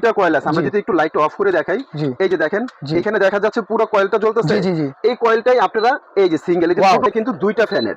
এটা কয়েল আছে। আমরা যদি একটু লাইট অফ করে দেখাই এই যে দেখেন এখানে দেখা যাচ্ছে পুরো কয়েলটা জ্বলতেছে। এই কয়েলটাই আপনারা এই যে সিঙ্গেল কিন্তু দুইটা ফ্যানের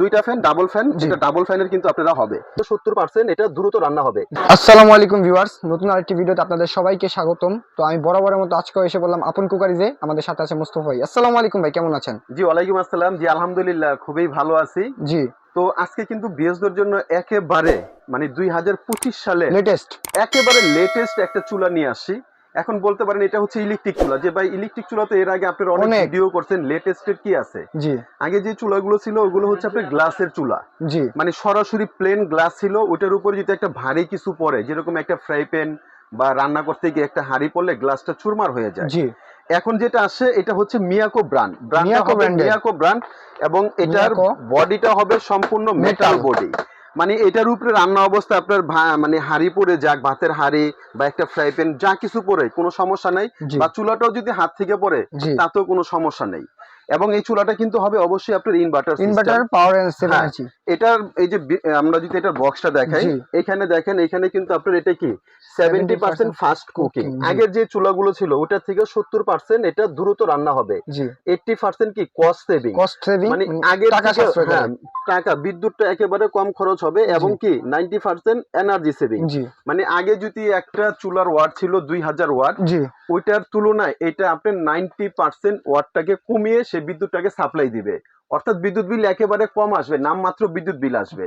দুইটা ফ্যান ডাবল ফ্যান। এটা ডাবল ফ্যানের কিন্তু আপনারা হবে। তো সত্তর পার্সেন্ট এটা দ্রুত রান্না হবে। আসসালামু আলাইকুম ভিউয়ার্স নতুন আরেকটি ভিডিওতে আপনাদের সবাইকে স্বাগতম। তো আমি বরাবরের মতো আজকে এসে বললাম আপন কুকারিজে আমাদের সাথে আছে মুস্তফা ভাই। আসসালামু আলাইকুম ভাই কেমন আছেন? জি ওয়ালাইকুম আসসালাম। জি আলহামদুলিল্লাহ খুবই ভালো আছি। জি। তো আজকে কিন্তু বিএসদের জন্য একেবারে মানে দুই হাজার পঁচিশ সালে লেটেস্ট একেবারে লেটেস্ট একটা চুলা নিয়ে আসছি এখন বলতে পারেন এটা হচ্ছে ইলেকট্রিক চুলা। যে ভাই ইলেকট্রিক চুলা তো এর আগে আপনারা অনেক। ভিডিও করছেন লেটেস্টের কি আছে? জি। আগে যে চুলাগুলো ছিল ওগুলো হচ্ছে আপনার গ্লাসের চুলা। জি। মানে সরাসরি প্লেন গ্লাস ছিল ওটার উপর যদি একটা ভারী কিছু পড়ে যেরকম একটা ফ্রাই প্যান বা রান্না করতে গিয়ে একটা হাঁড়ি পড়লে গ্লাসটা চুরমার হয়ে যায়। জি। এখন যেটা আসছে এটা হচ্ছে Miyako brand Miyako brand Miyako brand এবং এটার। বডিটা হবে সম্পূর্ণ মেটাল বডি মানে এটার উপরে রান্না অবস্থা আপনার মানে হাড়ি পরে যাক ভাতের হাড়ি বা একটা ফ্রাই প্যান যা কিছু পরে কোনো সমস্যা নাই। বা চুলাটাও যদি হাত থেকে পরে তাতেও কোনো সমস্যা নেই। এবং এই চুলাটা কিন্তু হবে অবশ্যই আপনার ইনভার্টার ইনভার্টার পাওয়ার। ইঞ্চি এটার এই যে আমরা যদি এটার বক্সটা দেখাই এখানে দেখেন এখানে কিন্তু আপনার এটা কি? সেভেন্টি পার্সেন্ট ফাস্ট কুকিং আগের যে চুলাগুলো ছিল ওটার থেকে সত্তর পার্সেন্ট এটা দ্রুত রান্না হবে। জি। এইটটি পার্সেন্ট কি? কস্ট সেভিং কস্ট সেভিং মানে আগে টাকা। হ্যাঁ টাকা বিদ্যুৎটা একেবারে কম খরচ হবে এবং কি? নাইনটি পার্সেন্ট এনার্জি সেভিং মানে আগে যদি একটা চুলার ওয়াট ছিল দুই হাজার ওয়াট জি। ওইটার তুলনায় এটা আপনার নাইনটি পার্সেন্ট ওয়াটটাকে কমিয়ে সে বিদ্যুৎটাকে সাপ্লাই দিবে। অর্থাৎ বিদ্যুৎ বিল একেবারে কম আসবে নামমাত্র বিদ্যুৎ বিল আসবে।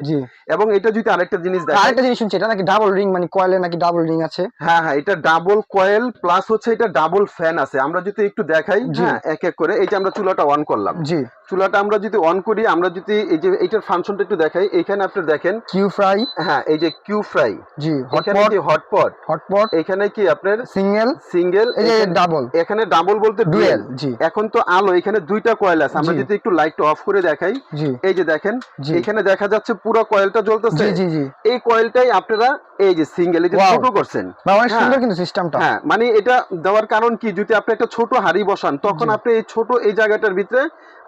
এবং এটা যদি আরেকটা জিনিস দেখেন আরেকটা জিনিস শুনছি এটা নাকি ডাবল রিং মানে কয়েলে নাকি ডাবল রিং আছে? হ্যাঁ হ্যাঁ এটা ডাবল কয়েল প্লাস হচ্ছে এটা ডাবল ফ্যান আছে। আমরা যদি একটু দেখাই হ্যাঁ এক এক করে এই যে আমরা চুলাটা অন করলাম। জি। চুলাটা আমরা যদি অন করি আমরা যদি এই যে এইটার ফাংশনটা একটু দেখাই এখানে আপনি দেখেন কিউ ফ্রাই হ্যাঁ এই যে কিউ ফ্রাই জি হটপট হটপট হটপট এখানে কি আপনার? সিঙ্গেল সিঙ্গেল এই যে ডাবল এখানে ডাবল বলতে ডুয়েল জি। এখন তো আলো এখানে দুইটা কয়েল আছে। আমরা যদি একটু লাইটটা অফ করে দেখাই জি। এই যে দেখেন এখানে দেখা যাচ্ছে পুরো কয়েলটা জ্বলতেছে। জি জি জি। এই কয়েলটাই আপনারা এই যে সিঙ্গেল এই যে ছোট করছেন। অনেক হ্যাঁ। সুন্দর কিন্তু সিস্টেমটা হ্যাঁ মানে এটা দেওয়ার কারণ কি? যদি আপনি একটা ছোট হাড়ি বসান তখন আপনি এই ছোট এই জায়গাটার ভিতরে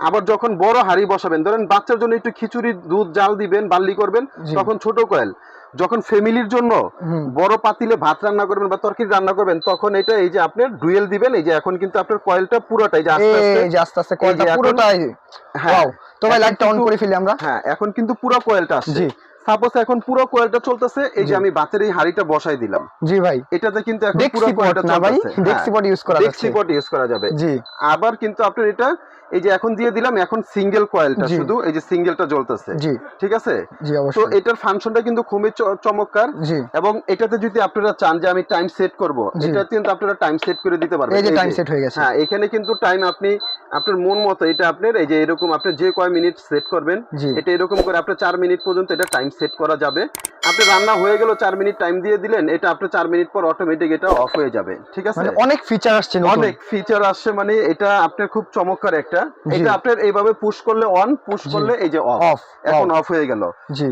আবার যখন বড় হাড়ি বসাবেন ধরেন বাচ্চার জন্য একটু খিচুড়ি দুধ জাল দিবেন বাল্লি করবেন। তখন ছোট কয়েল যখন ফ্যামিলির জন্য বড় পাতিলে ভাত রান্না করবেন বা তরকারি রান্না করবেন তখন এটা এই যে আপনি ডুয়েল দিবেন এই যে এখন কিন্তু আপনার কয়েলটা পুরোটাই যে আস্তে আস্তে আস্তে আস্তে এখন- পুরোটাই। হ্যাঁ। ওয়াও তো ভাই লাইটটা অন করে ফেলি আমরা। হ্যাঁ এখন কিন্তু পুরো কয়েলটা আসছে। জি। সাপোজ এখন পুরো কয়েলটা চলতেছে এই যে আমি ভাতের এই হাড়িটা বসাই দিলাম। জি ভাই। এটাতে কিন্তু এখন পুরো কয়েলটা না ভাই চলতেছে। ডেক্সি পট ইউজ করা ডেক্সি পট ইউজ করা যাবে। জি। আবার কিন্তু আপনার এটা এই যে এখন দিয়ে দিলাম এখন সিঙ্গেল কয়েলটা। শুধু এই যে সিঙ্গেলটা জ্বলতেছে। জি। ঠিক আছে? তো এটার ফাংশনটা কিন্তু খুবই চমৎকার। এবং এটাতে যদি আপনারা চান যে আমি টাইম সেট করব এটা কিন্তু আপনারা টাইম সেট করে দিতে পারবেন। এই যে টাইম সেট হয়ে গেছে। হ্যাঁ এখানে কিন্তু টাইম আপনি আপনার মন মতো এটা আপনার এই যে এরকম আপনি যে কয় মিনিট সেট করবেন এটা এরকম করে আপনি চার মিনিট পর্যন্ত এটা টাইম সেট করা যাবে। আপনি রান্না হয়ে গেল চার মিনিট টাইম দিয়ে দিলেন এটা আপনি চার মিনিট পর অটোমেটিক এটা অফ হয়ে যাবে। ঠিক আছে? মানে অনেক ফিচার আসছে নতুন। অনেক ফিচার আসছে মানে এটা আপনার খুব চমৎকার একটা। এটা আপনার এইভাবে পুশ করলে অন পুশ করলে এই যে অফ এখন অফ হয়ে গেল।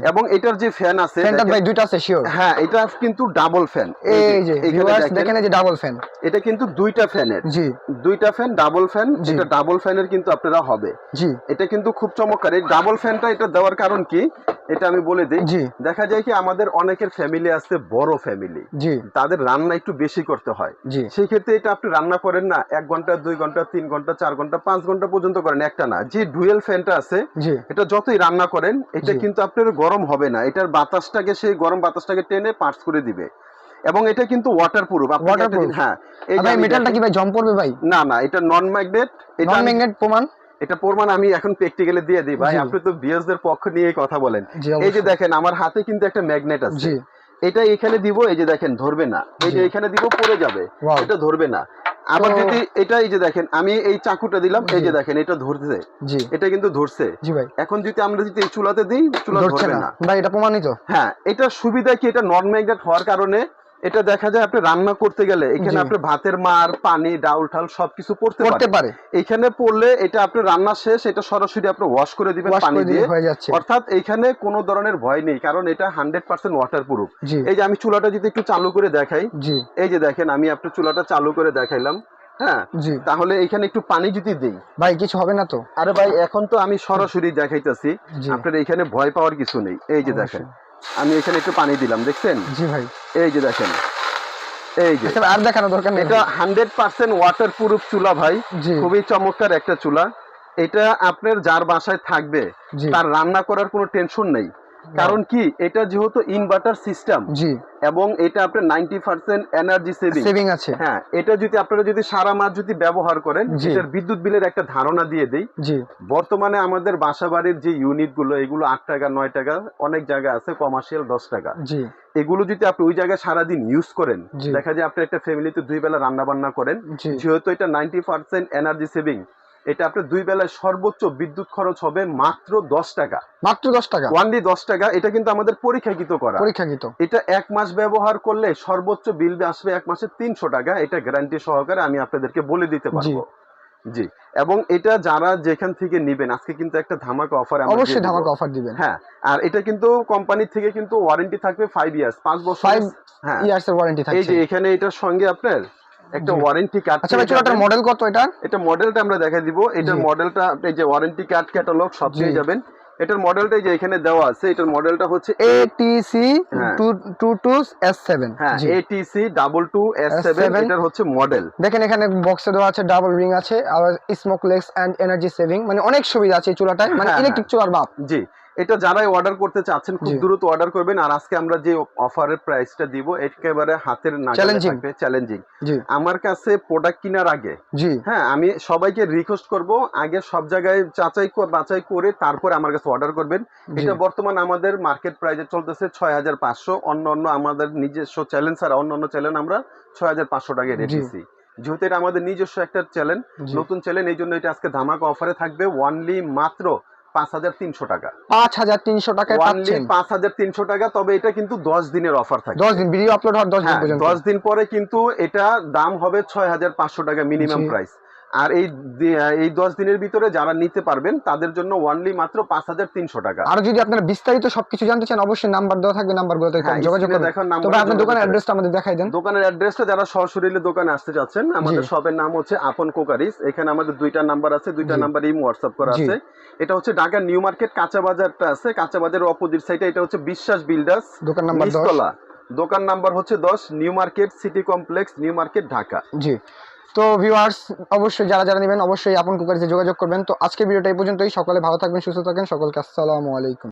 এবং এটার যে ফ্যান আছে ভাই দুইটা আছে শিওর হ্যাঁ এটা কিন্তু ডাবল ফ্যান এই যে দেখেন যে ডাবল ফ্যান এটা কিন্তু দুইটা ফ্যানের জি। দুইটা ফ্যান ডাবল ফ্যান। এটা ডাবল ফ্যানের কিন্তু আপনারা হবে। জি। এটা কিন্তু খুব চমৎকার। এই ডাবল ফ্যানটা এটা দেওয়ার কারণ কি? এটা আমি বলে দিই দেখা যায় কি আমাদের অনেকের ফ্যামিলি আছে বড় ফ্যামিলি তাদের রান্না একটু বেশি করতে হয়। সেই ক্ষেত্রে এটা আপনি রান্না করেন না এক ঘণ্টা দুই ঘণ্টা তিন ঘণ্টা চার ঘণ্টা পাঁচ ঘণ্টা পর্যন্ত করেন একটা না। যে ডুয়েল ফ্যানটা আছে এটা যতই রান্না করেন এটা কিন্তু আপনার গরম হবে না। এটার বাতাসটাকে সেই গরম বাতাসটাকে টেনে পার্টস করে দিবে। এবং এটা কিন্তু ওয়াটার প্রুফ Waterproof? হ্যাঁ এই মেটালটা কি ভাই জম পড়বে ভাই? না না এটা নন ম্যাগনেট এটা নন ম্যাগনেট প্রমাণ? এটা প্রমাণ আমি এখন প্র্যাকটিক্যালি দিয়ে দিই ভাই। আপনি তো বিএসদের পক্ষ নিয়ে কথা বলেন। এই যে দেখেন আমার হাতে কিন্তু একটা ম্যাগনেট আছে। এটা এখানে দিব এই যে দেখেন ধরবে না। এই যে এখানে দিব পড়ে যাবে। এটা ধরবে না। আবার যদি এটা এই যে দেখেন আমি এই চাকুটা দিলাম এই যে দেখেন এটা ধরছে। এটা কিন্তু ধরছে। জি ভাই। এখন যদি আমরা যদি চুলাতে দিই চুলা ধরছে ধরবে না। ভাই এটা প্রমাণিত। হ্যাঁ এটার সুবিধা কি? এটা নন ম্যাগনেট হওয়ার কারণে এটা দেখা যায় আপনি রান্না করতে গেলে এখানে আপনি ভাতের মার পানি ডাউল ঠাল সবকিছু পড়তে করতে পারে পারে। এখানে পড়লে এটা আপনি রান্না শেষ এটা সরাসরি আপনি ওয়াশ করে দিবেন পানি দিয়ে। হয়ে যাচ্ছে। অর্থাৎ এখানে কোনো ধরনের ভয় নেই কারণ এটা হান্ড্রেড পার্সেন্ট ওয়াটার প্রুফ এই যে আমি চুলাটা যদি একটু চালু করে দেখাই এই যে দেখেন আমি আপনার চুলাটা চালু করে দেখাইলাম হ্যাঁ? তাহলে এখানে একটু পানি যদি দিই। ভাই কিছু হবে না তো? আরে ভাই এখন তো আমি সরাসরি দেখাইতেছি। আপনার এখানে ভয় পাওয়ার কিছু নেই। এই যে দেখেন আমি এখানে একটু পানি দিলাম দেখছেন? জি ভাই। এই যে দেখেন এই যে। আর দেখানো দরকার নেই এটা হান্ড্রেড পার্সেন্ট ওয়াটার প্রুফ চুলা ভাই খুবই চমৎকার একটা চুলা। এটা আপনার যার বাসায় থাকবে তার রান্না করার কোনো টেনশন নেই। কারণ কি? এটা যেহেতু ইনভার্টার সিস্টেম জি। এবং এটা আপনার ninety percent energy saving saving আছে। হ্যাঁ এটা যদি আপনারা যদি সারা মাস যদি ব্যবহার করেন এটার বিদ্যুৎ বিলের একটা ধারণা দিয়ে দেই। জি। বর্তমানে আমাদের বাসা বাড়ির যে ইউনিটগুলো এগুলো আট টাকা নয় টাকা অনেক জায়গা আছে কমার্শিয়াল দশ টাকা। জি। এগুলো যদি আপনি ওই জায়গায় সারাদিন ইউজ করেন দেখা যায় আপনি একটা ফ্যামিলিতে দুই বেলা রান্না বান্না করেন যেহেতু এটা নাইনটি পার্সেন্ট এনার্জি সেভিং এটা আপনার দুই বেলায় সর্বোচ্চ বিদ্যুৎ খরচ হবে মাত্র দশ টাকা। মাত্র দশ টাকা। ওয়ানলি দশ টাকা এটা কিন্তু আমাদের পরীক্ষাকৃত করা। পরীক্ষাকৃত। এটা এক মাস ব্যবহার করলে সর্বোচ্চ বিল আসবে এক মাসে তিনশো টাকা এটা গ্যারান্টি সহকারে আমি আপনাদেরকে বলে দিতে পারব। জি। এবং এটা যারা যেখান থেকে নিবেন আজকে কিন্তু একটা ধামাকা অফার অবশ্যই ধামাকা অফার দিবেন। হ্যাঁ আর এটা কিন্তু কোম্পানি থেকে কিন্তু ওয়ারেন্টি থাকবে ফাইভ ইয়ার্স পাঁচ বছর হ্যাঁ। ইয়ার্স এর ওয়ারেন্টি এই যে এখানে এটার সঙ্গে আপনার একটা। ওয়ারেন্টি কার্ড আচ্ছা ভাই চুলাটার মডেল কত এটা? এটা মডেলটা আমরা দেখা দিব। এটার মডেলটা এই যে ওয়ারেন্টি কার্ড ক্যাটালগ সব। পেয়ে যাবেন। এটার মডেলটা যে এখানে দেওয়া আছে এটার মডেলটা হচ্ছে হ্যাঁ। এস সেভেন হ্যাঁ ATC double two S seven S7 এটার হচ্ছে মডেল দেখেন এখানে বক্সে দেওয়া আছে ডাবল রিং আছে আর স্মোকলেস এন্ড এনার্জি সেভিং মানে অনেক সুবিধা আছে এই চুলাটায় মানে হ্যাঁ, ইলেকট্রিক চুলার বাপ। জি। এটা যারাই অর্ডার করতে চাচ্ছেন খুব দ্রুত অর্ডার করবেন। আর আজকে আমরা যে অফারের প্রাইসটা দিব একেবারে হাতের। থাকবে চ্যালেঞ্জিং আমার কাছে প্রোডাক্ট কেনার আগে হ্যাঁ আমি সবাইকে রিকোয়েস্ট করব আগে সব জায়গায় যাচাই কর- বাছাই করে তারপরে আমার কাছে অর্ডার করবেন। এটা বর্তমান আমাদের মার্কেট প্রাইসে চলতেছে ছয় হাজার পাঁচশো অন্য অন্য আমাদের নিজস্ব চ্যালেঞ্জ ছাড়া অন্য অন্য চ্যালেঞ্জ আমরা ছয় হাজার পাঁচশো টাকায়। রেখেছি। যেহেতু এটা আমাদের নিজস্ব একটা চ্যালেঞ্জ নতুন চ্যালেঞ্জ এই জন্য এটা আজকে ধামাকা অফারে থাকবে। ওয়ানলি মাত্র পাঁচ হাজার তিনশো টাকা। পাঁচ হাজার তিনশো টাকা পাঁচ হাজার তিনশো টাকা তবে এটা কিন্তু দশ দিনের অফার থাকে দশ দিন ভিডিও আপলোড হওয়ার দশ দিন হ্যাঁ দশ দিন পরে কিন্তু এটা দাম হবে ছয় হাজার পাঁচশো টাকা মিনিমাম প্রাইস আর এই এই দশ দিনের ভিতরে যারা নিতে পারবেন তাদের জন্য ওয়ানলি মাত্র পাঁচ হাজার তিনশো টাকা। আর যদি আপনারা বিস্তারিত সবকিছু জানতে চান অবশ্যই নাম্বার দেওয়া থাকবে নাম্বারগুলোতে হ্যাঁ, যোগাযোগ করবেন তবে আপনার দোকানের অ্যাড্রেসটা আমাদের দেখাই দেন। দোকানের অ্যাড্রেসটা যারা সশরীরে দোকানে আসতে চাচ্ছেন আমাদের। শপের নাম হচ্ছে আপন কোকারিস। এখানে আমাদের দুইটা নাম্বার আছে দুইটা নাম্বার ইম হোয়াটসঅ্যাপ করা আছে। এটা হচ্ছে ঢাকা নিউ মার্কেট কাঁচা বাজারটা আছে কাঁচা বাজারের অপোজিট সাইডে এটা হচ্ছে বিশ্বাস বিল্ডার্স দোকান নাম্বার দশ। দোকান নাম্বার হচ্ছে দশ new market city complex new market Dhaka. জি। তো ভিউয়ার্স অবশ্যই যারা যারা নেবেন, অবশ্যই আপন কুকারিতে যোগাযোগ করবেন। তো আজকে ভিডিওটা এই পর্যন্তই। সকলে ভালো থাকবেন, সুস্থ থাকবেন। সকলকে আসসালামু আলাইকুম।